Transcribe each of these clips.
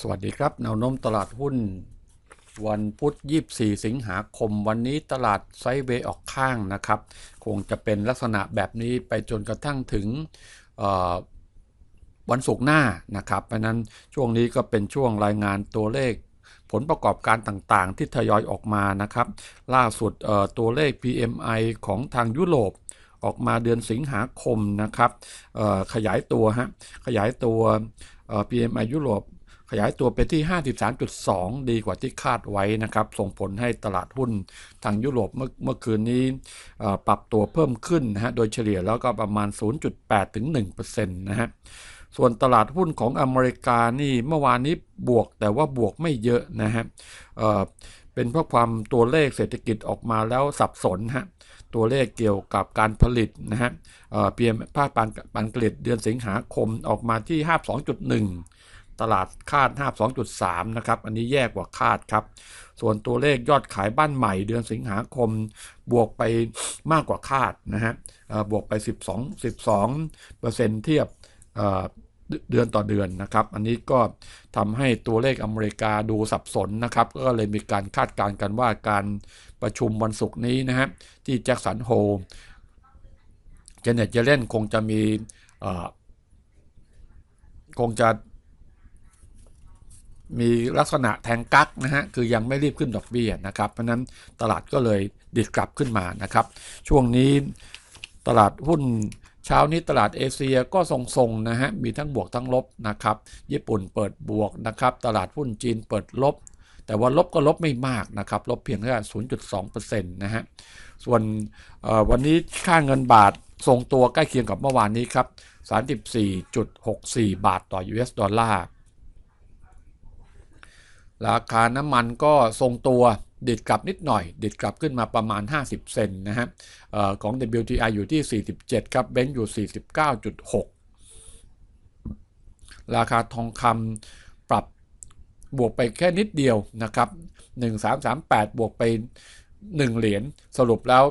สวัสดีครับแนวโน้มตลาดหุ้น วันพุธ24 สิงหาคม วันนี้ตลาดไซเวย์ออกข้างนะครับ คงจะเป็นลักษณะแบบนี้ไปจนกระทั่งถึงวันศุกร์หน้านะครับ เพราะนั้นช่วงนี้ก็เป็นช่วงรายงานตัวเลข ผลประกอบการต่างๆ ที่ทยอยออกมานะครับ ล่าสุดตัวเลข PMI ของทางยุโรปออกมาเดือนสิงหาคมนะครับขยายตัวฮะขยายตัว PMI ยุโรป ขยายตัวไปที่ 53.2 ดีกว่าที่คาดไว้นะครับ ส่งผลให้ตลาดหุ้นทางยุโรปเมื่อเมื่อคืนนี้ปรับตัวเพิ่มขึ้นนะฮะ โดยเฉลี่ยแล้วก็ประมาณ 0.8 ถึง 1%นะฮะส่วนตลาดหุ้นของอเมริกานี่เมื่อวานนี้บวกแต่ว่าบวกไม่เยอะนะฮะเเป็นเพราะความตัวเลขเศรษฐกิจออกมาแล้วสับสนฮะตัวเลขเกี่ยวกับการผลิตนะฮะเพียงภาคปานกฤษเดือนสิงหาคมออกมาที่ 52.1 ตลาดคาด 52.3 นะครับ อันนี้แย่กว่าคาดครับ ส่วนตัวเลขยอดขายบ้านใหม่เดือนสิงหาคม บวกไปมากกว่าคาดนะฮะบวกไป 12 12เปอร์เซ็นต์เทียบเดือนต่อเดือนนะครับ อันนี้ก็ทำให้ตัวเลขอเมริกาดูสับสนนะครับ ก็เลยมีการคาดการณ์กันว่าการประชุมวันศุกร์นี้นะฮะที่แจ็คสันโฮเจเน็ตเจเล่นคงจะมีคงจะ มีลักษณะแทงกักนะฮะคือยังไม่รีบขึ้นดอกเบี้ยนะครับ เพราะนั้นตลาดก็เลยดิดกลับขึ้นมานะครับ ช่วงนี้ตลาดหุ้นเช้านี้ตลาดเอเชียก็ทรงๆนะฮะมีทั้งบวกทั้งลบนะครับญี่ปุ่นเปิดบวกนะครับตลาดหุ้นจีนเปิดลบ แต่ว่าลบก็ลบไม่มากนะครับลบเพียงแค่ 0.2%นะฮะส่วนวันนี้ค่าเงินบาททรงตัวใกล้เคียงกับเมื่อวานนี้ครับ 34.64 บาทต่อ US ดอลลาร์ ราคาน้ำมันก็ทรงตัวดิดกลับนิดหน่อย ดิดกลับขึ้นมาประมาณ 50 เซนนะฮะออของ WTI อยู่ที่ 47 ครับเบนซ์อยู่ 49.6 ราคาทองคำปรับบวกไปแค่นิดเดียวนะครับ 1338 บวกไป หนึ่งเหรียญสรุปแล้ว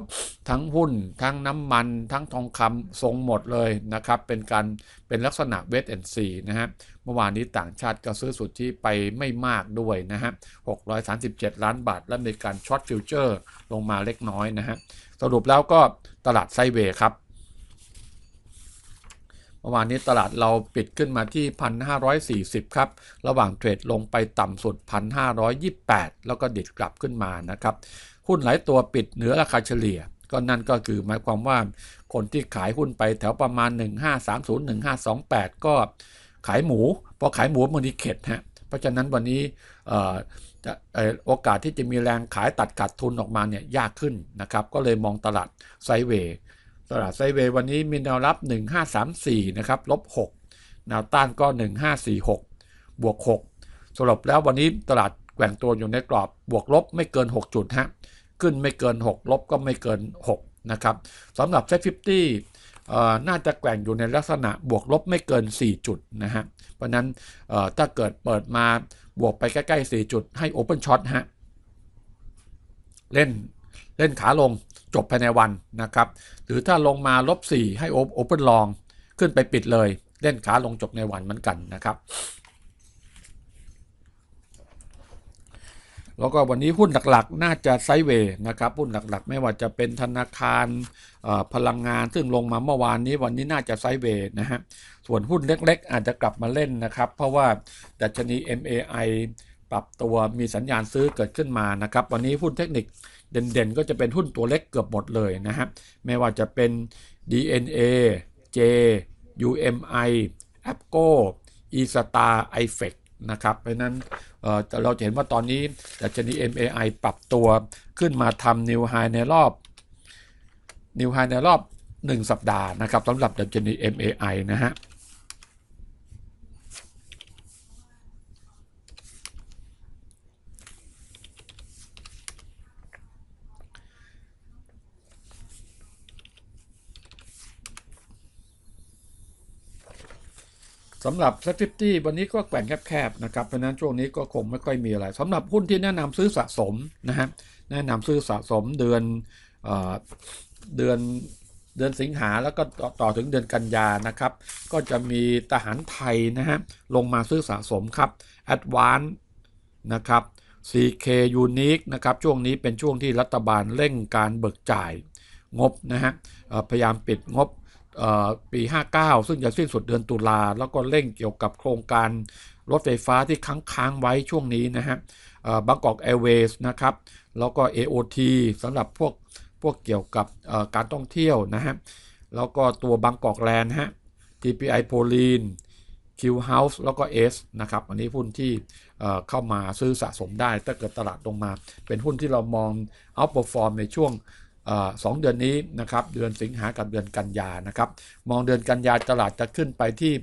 ทั้งหุ้น ทั้งน้ำมัน ทั้งทองคำทรงหมดเลยนะครับ เป็นการเป็นลักษณะเวทแอนซีนะฮะเมื่อวานนี้ต่างชาติก็ซื้อสุดที่ไปไม่มากด้วยนะฮะ 637 ล้านบาท และมีการช็อตฟิวเจอร์ลงมาเล็กน้อยนะฮะ สรุปแล้วก็ตลาดไซเวย์ครับ มื่อวานนี้ตลาดเราปิดขึ้นมาที่ 1,540 ครับ ระหว่างเทรดลงไปต่ำสุด 1,528 แล้วก็ดิดกลับขึ้นมานะครับ หุ้นหลายตัวปิดเหนือราคาเฉลี่ย ก็นั่นก็คือหมายความว่าคนที่ขายหุ้นไปแถวประมาณ 1530 1528 ก็ขายหมู พอขายหมูมันนี้เข็ดฮะ เพราะฉะนั้นวันนี้โอกาสที่จะมีแรงขายตัดขาดทุนออกมาเนี่ยยากขึ้นนะครับ ก็เลยมองตลาดไซเวย์ ตลาดไซเวย์วันนี้มีแนวรับ 1534 นะครับ ลบ 6 แนวต้านก็ 1546 บวก 6 สรุปแล้ววันนี้ตลาดแกว่งตัวอยู่ในกรอบบวกลบไม่เกิน 6 จุดฮะ ขึ้นไม่เกิน 6 ลบก็ไม่เกิน 6 นะครับสำหรับเซ็ตฟิฟตี้น่าจะแกว่งอยู่ในลักษณะบวกลบไม่เกิน 4 จุดนะฮะ เพราะนั้นถ้าเกิดเปิดมาบวกไปใกล้ๆ 4 จุดให้โอเ n นช็อตฮะ เล่นเล่นขาลง จบภายในวันนะครับ หรือถ้าลงมาลบ 4 ให้โอเ n นลองขึ้นไปปิดเลย เล่นขาลงจบในวันเหมือนกันนะครับ แล้วก็วันนี้หุ้นหลักๆ น่าจะไซเวย์นะครับ หุ้นหลักๆ ไม่ว่าจะเป็นธนาคารพลังงานซึ่งลงมาเมื่อวานนี้วันนี้น่าจะไซเวย์นะฮะส่วนหุ้นเล็กๆ อาจจะกลับมาเล่นนะครับ เพราะว่าดัชนี MAI ปรับตัวมีสัญญาณซื้อเกิดขึ้นมานะครับ วันนี้หุ้นเทคนิค เด่นๆ ก็จะเป็นหุ้นตัวเล็กเกือบหมดเลยนะฮะไม่ว่าจะเป็น DNA J UMI Apco e s t a r iFEC นะครับเพราะนั้นเราจะเห็นว่าตอนนี้ดัชนี MAI ปรับตัวขึ้นมาทำนิวไฮในรอบนิวไฮในรอบ 1 สัปดาห์นะครับสำหรับดัชนี MAI นะฮะ สำหรับเซ็ตฟิฟตี้วันนี้ก็แกว่งแคบๆนะครับเพราะนั้นช่วงนี้ก็คงไม่ค่อยมีอะไรสำหรับหุ้นที่แนะนำซื้อสะสมนะฮะแนะนำซื้อสะสมเดือนเดือนเดือนสิงหาแล้วก็ต่อตอถึงเดือนกันยานะครับ ก็จะมีทหารไทยนะฮะลงมาซื้อสะสมครับ Advance นะครับ CK Unique นะครับช่วงนี้เป็นช่วงที่รัฐบาลเร่งการเบิกจ่ายงบนะฮะพยายามปิดงบ ปี 59 ซึ่งจะสิ้นสุดเดือนตุลา แล้วก็เร่งเกี่ยวกับโครงการรถไฟฟ้าที่ค้างๆไว้ช่วงนี้นะฮะบางกอกแอร์เวย์นะครับ แล้วก็ AOT สำหรับพวกพวกเกี่ยวกับการท่องเที่ยวนะฮะ แล้วก็ตัวบางกอกแลนด์ฮะ TPI โพลีน Q House แล้วก็ S นะครับ อันนี้หุ้นที่เข้ามาซื้อสะสมได้ ถ้าเกิดตลาดลงมา เป็นหุ้นที่เรามอง outperform ในช่วง สองเดือนนี้นะครับเดือนสิงหากับเดือนกันยานะครับมองเดือนกันยาตลาดจะขึ้นไปที่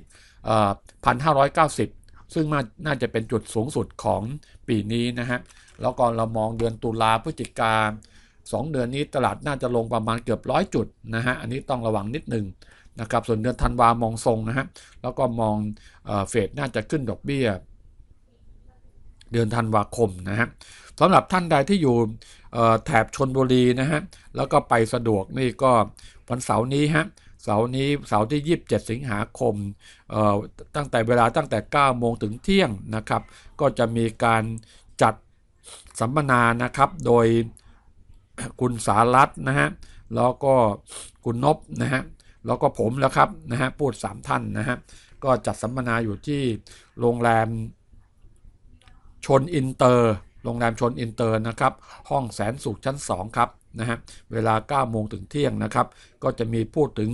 พันห้าร้อยเก้าสิบซึ่งน่าจะเป็นจุดสูงสุดของปีนี้นะฮะแล้วก็เรามองเดือนตุลาพฤศจิกาสองเดือนนี้ตลาดน่าจะลงประมาณเกือบร้อยจุดนะฮะอันนี้ต้องระวังนิดหนึ่งนะครับส่วนเดือนธันวามองทรงนะฮะแล้วก็มองเอเฟดน่าจะขึ้นดอกเบี้ย เดือนธันวาคมนะฮะสำหรับท่านใดที่อยู่แถบชนบุรีนะฮะแล้วก็ไปสะดวกนี่ก็วันเสาร์นี้ฮะเสาร์นี้เสาร์ที่ 27 สิงหาคมเอ่อตั้งแต่เวลาตั้งแต่ 9 โมงถึงเที่ยงนะครับ ก็จะมีการจัดสัมมนานะครับ โดยคุณสารัตน์นะฮะแล้วก็คุณนบนะฮะแล้วก็ผมแล้วครับนะฮะพูด 3 ท่านนะฮะก็จัดสัมมนาอยู่ที่โรงแรม ชนอินเตอร์ โรงแรมชนอินเตอร์นะครับ ห้องแสนสุขชั้น 2 ครับนะฮะ เวลา 9 โมงถึงเที่ยงนะครับ ก็จะมีพูดถึง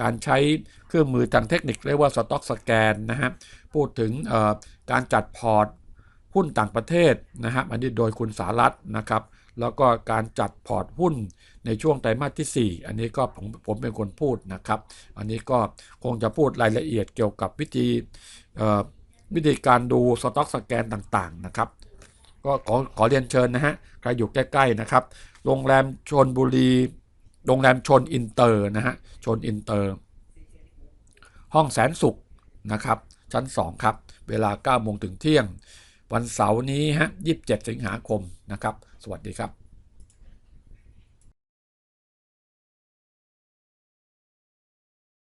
การใช้เครื่องมือทางเทคนิคเรียกว่าสต็อกสแกนนะฮะ พูดถึงการจัดพอร์ตหุ้นต่างประเทศนะครับ อันนี้โดยคุณสารัตนะครับ แล้วก็การจัดพอร์ตหุ้นในช่วงไตรมาสที่ 4 อันนี้ก็ผมผมเป็นคนพูดนะครับ อันนี้ก็คงจะพูดรายละเอียดเกี่ยวกับวิธี วิธีการดูสต็อกสแกนต่างๆนะครับก็ขอขอเรียนเชิญนะฮะใครอยู่ใกล้ๆนะครับ โรงแรมชนบุรี โรงแรมชนอินเตอร์นะฮะชนอินเตอร์ ห้องแสนสุขนะครับ ชั้น 2 ครับ เวลา9โมงถึงเที่ยง วันเสาร์นี้ฮะ 27 สิงหาคมนะครับ สวัสดีครับ